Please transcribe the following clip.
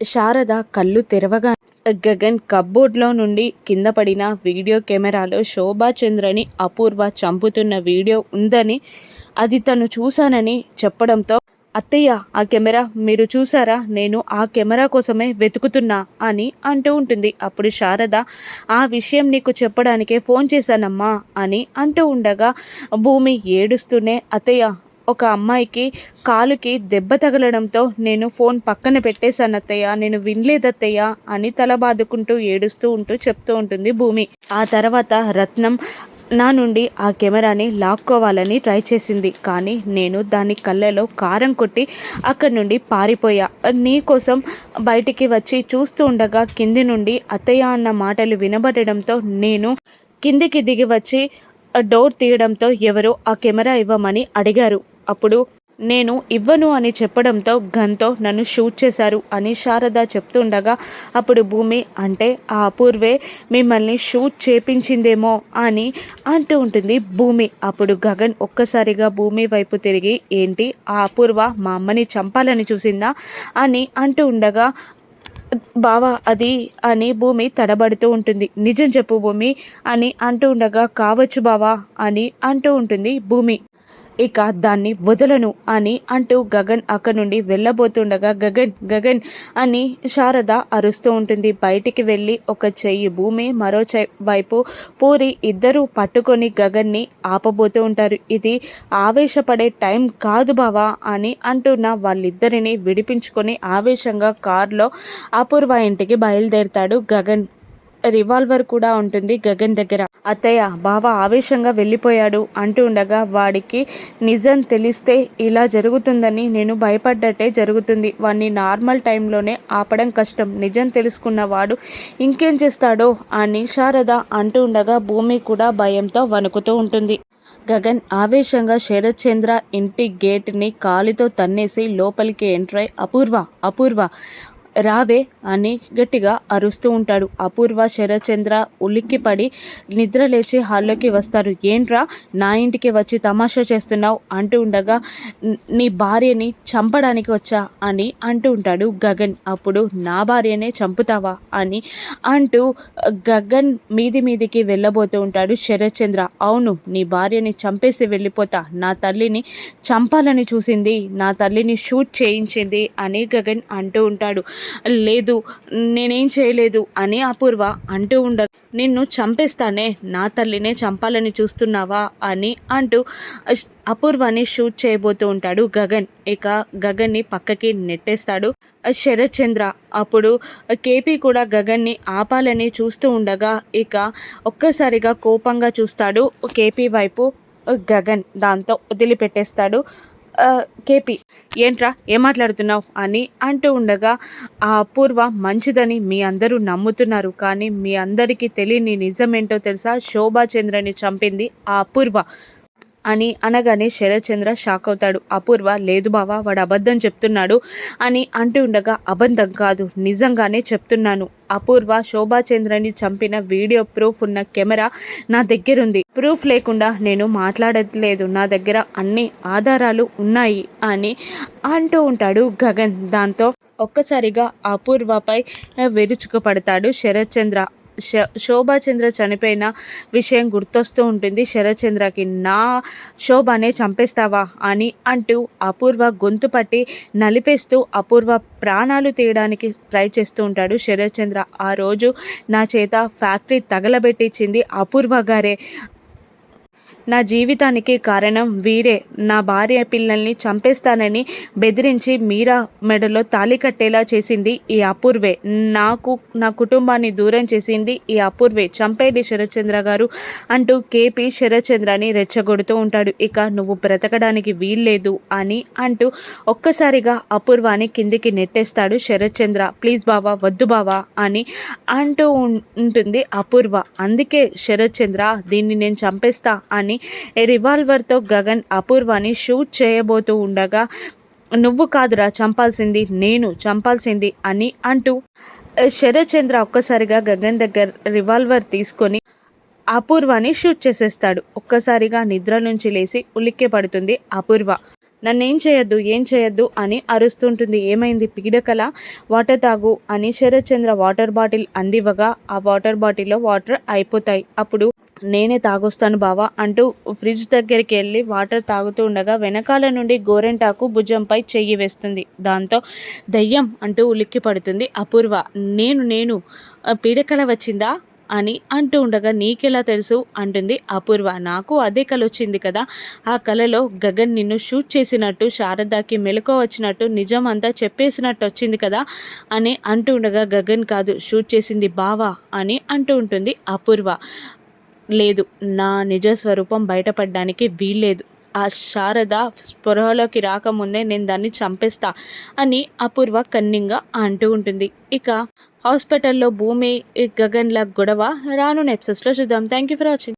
శారద కళ్ళు తెరవగా గగన్ కబ్బోర్డ్లో నుండి కింద పడిన వీడియో కెమెరాలో శోభాచంద్రని అపూర్వ చంపుతున్న వీడియో ఉందని అది తను చూశానని చెప్పడంతో అత్తయ్య ఆ కెమెరా మీరు చూసారా నేను ఆ కెమెరా కోసమే వెతుకుతున్నా అని అంటూ ఉంటుంది. అప్పుడు శారద ఆ విషయం నీకు చెప్పడానికే ఫోన్ చేశానమ్మా అని అంటూ ఉండగా భూమి ఏడుస్తూనే అత్తయ్య ఒక అమ్మాయికి కాలుకి దెబ్బ తగలడంతో నేను ఫోన్ పక్కన పెట్టేశాను అత్తయ్య నేను వినలేదత్తయ్య అని తల బాదుకుంటూ ఏడుస్తూ ఉంటూ చెప్తూ ఉంటుంది భూమి. ఆ తర్వాత రత్నం నా నుండి ఆ కెమెరాని లాక్కోవాలని ట్రై చేసింది కానీ నేను దాని కళ్ళలో కారం కొట్టి అక్కడి నుండి పారిపోయా. నీ కోసం బయటికి వచ్చి చూస్తూ ఉండగా కింది నుండి అత్తయ్య అన్న మాటలు వినబడడంతో నేను కిందికి దిగి వచ్చి డోర్ తీయడంతో ఎవరో ఆ కెమెరా ఇవ్వమని అడిగారు. అప్పుడు నేను ఇవ్వను అని చెప్పడంతో గన్తో నన్ను షూట్ చేశారు అని శారద చెప్తుండగా అప్పుడు భూమి అంటే ఆ అపూర్వే మిమ్మల్ని షూట్ చేపించిందేమో అని అంటూ ఉంటుంది భూమి. అప్పుడు గగన్ ఒక్కసారిగా భూమి వైపు తిరిగి ఏంటి ఆ అపూర్వ మా అమ్మని చంపాలని చూసిందా? అని అంటూ ఉండగా బావా అది అని భూమి తడబడుతూ ఉంటుంది. నిజం చెప్పు భూమి అని అంటూ ఉండగా కావచ్చు బావా అని అంటూ ఉంటుంది భూమి. ఇక దాన్ని వదలను అని అంటూ గగన్ అక్కడి నుండి వెళ్ళబోతుండగా గగన్ గగన్ అని శారద అరుస్తూ ఉంటుంది. బయటికి వెళ్ళి ఒక చెయ్యి భూమి మరో వైపు పూరి ఇద్దరూ పట్టుకొని గగన్ని ఆపబోతూ ఉంటారు. ఇది ఆవేశపడే టైం కాదు బావా అని అంటున్న వాళ్ళిద్దరిని విడిపించుకొని ఆవేశంగా కారులో అపూర్వ ఇంటికి బయలుదేరుతాడు గగన్. రివాల్వర్ కూడా ఉంటుంది గగన్ దగ్గర. అత్తయ్య బావ ఆవేశంగా వెళ్ళిపోయాడు అంటూ ఉండగా వాడికి నిజం తెలిస్తే ఇలా జరుగుతుందని నేను భయపడ్డట్టే జరుగుతుంది. వాడిని నార్మల్ టైంలోనే ఆపడం కష్టం. నిజం తెలుసుకున్న వాడు ఇంకేం చేస్తాడో అని శారద అంటూ ఉండగా భూమి కూడా భయంతో వణుకుతూ ఉంటుంది. గగన్ ఆవేశంగా శరత్చంద్ర ఇంటి గేట్ని కాలితో తన్నేసి లోపలికి ఎంటర్ అయి అపూర్వ అపూర్వ రావే అని గట్టిగా అరుస్తూ ఉంటాడు. అపూర్వ శరచంద్ర ఉలిక్కిపడి నిద్ర లేచి హాల్లోకి వస్తారు. ఏంట్రా? నా ఇంటికి వచ్చి తమాషా చేస్తున్నావు? అంటూ ఉండగా నీ భార్యని చంపడానికి వచ్చా? అని అంటూ ఉంటాడు గగన్. అప్పుడు నా భార్యనే చంపుతావా? అని అంటూ గగన్ మీది మీదికి వెళ్ళబోతూ ఉంటాడు శరత్చంద్ర. అవును నీ భార్యని చంపేసి వెళ్ళిపోతా. నా తల్లిని చంపాలని చూసింది. నా తల్లిని షూట్ చేయించింది అని గగన్ అంటూ ఉంటాడు. లేదు నేనేం చేయలేదు అని అపూర్వ అంటూ ఉండ నిన్ను చంపేస్తానే నా తల్లినే చంపాలని చూస్తున్నావా అని అంటూ అపూర్వాని షూట్ చేయబోతూ ఉంటాడు గగన్. ఇక గగన్ని పక్కకి నెట్టేస్తాడు శరత్చంద్ర. అప్పుడు కేపీ కూడా గగన్ని ఆపాలని చూస్తూ ఉండగా ఇక ఒక్కసారిగా కోపంగా చూస్తాడు కేపీ వైపు గగన్. దాంతో వదిలిపెట్టేస్తాడు కేపీ ఏంట్రా ఏం మాట్లాడుతున్నావు? అని అంటూ ఉండగా ఆ అపూర్వ మంచిదని మీ అందరూ నమ్ముతున్నారు కానీ మీ అందరికీ తెలియని నిజమేంటో తెలుసా? శోభాచంద్రని చంపింది ఆ అపూర్వ అని అనగానే శరత్చంద్ర షాక్ అవుతాడు. అపూర్వ లేదు బావా వాడు అబద్ధం చెప్తున్నాడు అని అంటూ ఉండగా అబద్ధం కాదు నిజంగానే చెప్తున్నాను. అపూర్వ శోభాచంద్రని చంపిన వీడియో ప్రూఫ్ ఉన్న కెమెరా నా దగ్గరుంది. ప్రూఫ్ లేకుండా నేను మాట్లాడట్లేదు. నా దగ్గర అన్ని ఆధారాలు ఉన్నాయి అని అంటూ ఉంటాడు గగన్. దాంతో ఒక్కసారిగా అపూర్వపై విరుచుకుపడతాడు శరత్చంద్ర. శోభాచంద్ర చనిపోయిన విషయం గుర్తొస్తూ ఉంటుంది. శరత్చంద్రకి నా శోభనే చంపేస్తావా? అని అంటూ అపూర్వ గొంతు పట్టి నలిపేస్తూ అపూర్వ ప్రాణాలు తీయడానికి ట్రై చేస్తూ ఉంటాడు శరత్చంద్ర. ఆ రోజు నా చేత ఫ్యాక్టరీ తగలబెట్టించింది అపూర్వ గారే. నా జీవితానికి కారణం వీరే. నా భార్య పిల్లల్ని చంపేస్తానని బెదిరించి మీరా మెడలో తాలి కట్టేలా చేసింది ఈ అపూర్వే. నాకు నా కుటుంబాన్ని దూరం చేసింది ఈ అపూర్వే. చంపేడి శరత్చంద్ర గారు అంటూ కేపీ శరత్చంద్రని రెచ్చగొడుతూ ఉంటాడు. ఇక నువ్వు బ్రతకడానికి వీల్లేదు అని అంటూ ఒక్కసారిగా అపూర్వాని కిందికి నెట్టేస్తాడు శరత్చంద్ర. ప్లీజ్ బావా వద్దు బావా అని అంటూ ఉంటుంది అపూర్వ. అందుకే శరత్చంద్ర దీన్ని నేను చంపేస్తా అని రివాల్వర్తో గగన్ అపూర్వాని షూట్ చేయబోతూ ఉండగా నువ్వు కాదురా చంపాల్సింది నేను చంపాల్సింది అని అంటూ శరచంద్ర ఒక్కసారిగా గగన్ దగ్గర రివాల్వర్ తీసుకొని అపూర్వాని షూట్ చేసేస్తాడు. ఒక్కసారిగా నిద్ర నుంచి లేచి ఉలిక్కి పడుతుంది అపూర్వ. నన్నేం చేయొద్దు ఏం చేయొద్దు అని అరుస్తుంటుంది. ఏమైంది? పీడకల? వాటర్ తాగు అని శరత్చంద్ర వాటర్ బాటిల్ అందివ్వగా ఆ వాటర్ బాటిల్లో వాటర్ అయిపోతాయి. అప్పుడు నేనే తాగొస్తాను బావా అంటూ ఫ్రిడ్జ్ దగ్గరికి వెళ్ళి వాటర్ తాగుతూ ఉండగా వెనకాల నుండి గోరెంటాకు భుజంపై చెయ్యి వేస్తుంది. దాంతో దయ్యం అంటూ ఉలిక్కి పడుతుంది. అపూర్వ నేను నేను పీడకల వచ్చిందా అని అంటూ ఉండగా నీకెలా తెలుసు అంటుంది అపూర్వ. నాకు అదే కళ వచ్చింది కదా. ఆ కళలో గగన్ నిన్ను షూట్ చేసినట్టు శారదాకి మెలకు వచ్చినట్టు నిజం అంతా చెప్పేసినట్టు వచ్చింది కదా అని అంటూ ఉండగా గగన్ కాదు షూట్ చేసింది బావా అని అంటూ ఉంటుంది అపూర్వ. లేదు. నా నిజ స్వరూపం బయటపడడానికి వీల్లేదు. ఆ శారద స్పృహలోకి రాకముందే నేను దాన్ని చంపేస్తా అని అపూర్వ కన్నింగా అంటూ ఉంటుంది. ఇక హాస్పిటల్లో భూమి గగన్ల గొడవ రాను ఎపిసోడ్స్లో చూద్దాం. Thank you for watching